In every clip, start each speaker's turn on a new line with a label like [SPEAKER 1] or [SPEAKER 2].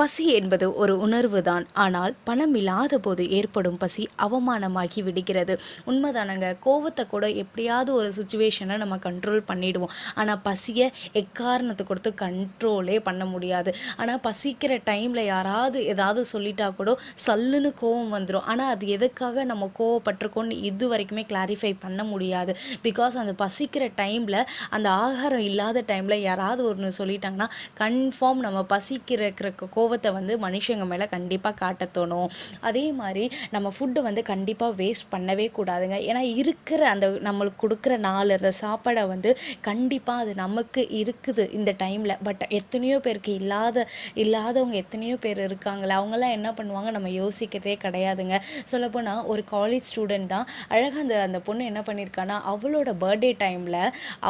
[SPEAKER 1] பசி என்பது ஒரு உணர்வு தான் ஆனால் பணம் இல்லாத போது ஏற்படும் பசி அவமானமாகி விடுகிறது. உண்மைதானங்க? கோவத்தை கூட எப்படியாவது ஒரு சுச்சுவேஷனை நம்ம கண்ட்ரோல் பண்ணிடுவோம். ஆனால் பசியை எக்காரணத்தை கொடுத்து கண்ட்ரோலே பண்ண முடியாது. ஆனால் பசிக்கிற டைமில் யாராவது ஏதாவது சொல்லிட்டா கூட சல்லுன்னு கோவம் வந்துடும் ஆனால் அது எதுக்காக நம்ம கோவப்பட்டிருக்கோம்னு இது வரைக்குமே கிளாரிஃபை பண்ண முடியாது. பிகாஸ் அந்த பசிக்கிற டைமில் அந்த ஆகாரம் இல்லாத டைமில் யாராவது ஒன்று சொல்லிட்டாங்கன்னா கன்ஃபார்ம் நம்ம பசிக்கிற கோவத்தை வந்து மனுஷங்க மேலே கண்டிப்பாக காட்ட தோணும். அதே மாதிரி நம்ம ஃபுட்டை வந்து கண்டிப்பாக வேஸ்ட் பண்ணவே கூடாதுங்க. ஏன்னா இருக்கிற அந்த நம்மளுக்கு கொடுக்குற நாலு அந்த சாப்பாடை வந்து கண்டிப்பாக அது நமக்கு இருக்குது இந்த டைமில் பட் எத்தனையோ பேருக்கு இல்லாத இல்லாதவங்க எத்தனையோ பேர் இருக்காங்களே அவங்கெல்லாம் என்ன பண்ணுவாங்க? நம்ம யோசிக்கிறதே கிடையாதுங்க. சொல்லப்போனால் ஒரு காலேஜ் ஸ்டூடெண்ட் தான் அழகாக அந்த அந்த பொண்ணு என்ன பண்ணியிருக்கான்னா அவளோட பர்த்டே டைமில்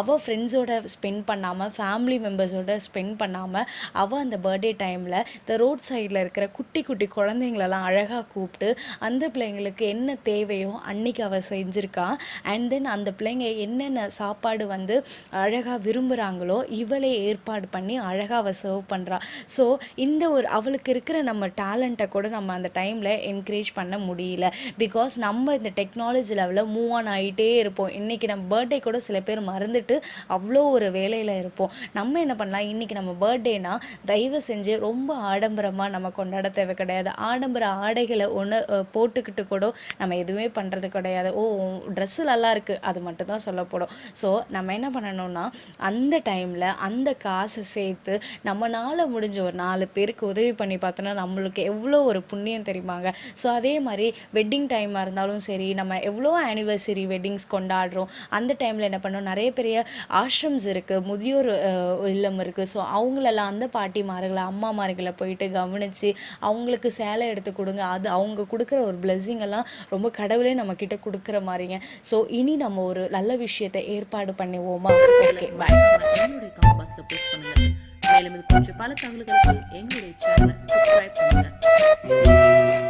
[SPEAKER 1] அவள் ஃப்ரெண்ட்ஸோட ஸ்பெண்ட் பண்ணாமல் ஃபேமிலி மெம்பர்ஸோட ஸ்பெண்ட் பண்ணாமல் அவள் அந்த பர்த்டே டைமில் இந்த ரோட் சைடில் இருக்கிற குட்டி குட்டி குழந்தைங்களெல்லாம் அழகாக கூப்பிட்டு அந்த பிள்ளைங்களுக்கு என்ன தேவையோ அன்னைக்கு அவள் செஞ்சுருக்கா. அண்ட் தென் அந்த பிள்ளைங்க என்னென்ன சாப்பாடு வந்து அழகாக விரும்புகிறாங்களோ இவளே ஏற்பாடு பண்ணி அழகாக அவள் சர்வ் பண்ணுறா ஸோ இந்த ஒரு அவளுக்கு இருக்கிற நம்ம டேலண்ட்டை கூட நம்ம அந்த டைமில் என்கரேஜ் பண்ண முடியல. பிகாஸ் நம்ம இந்த டெக்னாலஜி லெவலில் மூவ் ஆன் ஆகிட்டே இருப்போம். இன்றைக்கி நம்ம பர்த்டே கூட சில பேர் மறந்துட்டு அவ்வளோ ஒரு வேலையில் இருப்போம். நம்ம என்ன பண்ணலாம்? இன்றைக்கி நம்ம பர்த்டேனா தயவு செஞ்சு ரொம்ப ஆடம்பரமாக நம்ம கொண்டாட தேவை கிடையாது. ஆடம்பர ஆடைகளை ஒன்று போட்டுக்கிட்டு கூட நம்ம எதுவுமே பண்ணுறது கிடையாது. ஓ ட்ரெஸ்ஸு நல்லா இருக்குது அது மட்டும் தான் சொல்லப்படும். ஸோ நம்ம என்ன பண்ணணும்னா அந்த டைமில் அந்த காசை சேர்த்து நம்மளால் முடிஞ்ச ஒரு நாலு பேருக்கு உதவி பண்ணி பார்த்தோன்னா நம்மளுக்கு எவ்வளோ ஒரு புண்ணியம் தெரியுமாங்க? ஸோ அதே மாதிரி வெட்டிங் டைமாக இருந்தாலும் சரி நம்ம எவ்வளோ ஆனிவர்சரி வெட்டிங்ஸ் கொண்டாடுறோம். அந்த டைமில் என்ன பண்ணோம் நிறைய பெரிய ஆஷ்ரம்ஸ் இருக்குது முதியோர் இல்லம் இருக்குது ஸோ அவங்களெல்லாம் அந்த பாட்டிமார்களை அம்மாமார்களை போய் போயிட்டு கவனித்து அவங்களுக்கு சேலை எடுத்து கொடுங்க. அது அவங்க கொடுக்குற ஒரு பிளெஸ்ஸிங் எல்லாம் ரொம்ப கடவுளே நம்மக்கிட்ட கொடுக்குற மாதிரிங்க. ஸோ இனி நம்ம ஒரு நல்ல விஷயத்தை ஏற்பாடு பண்ணுவோமா? ஓகே பாய்
[SPEAKER 2] போஸ்ட் பண்ணுங்க. மேலும் இது போன்ற பல தகவல்களுக்கு எங்களுடைய சேனலை சப்ஸ்கிரைப் பண்ணுங்க.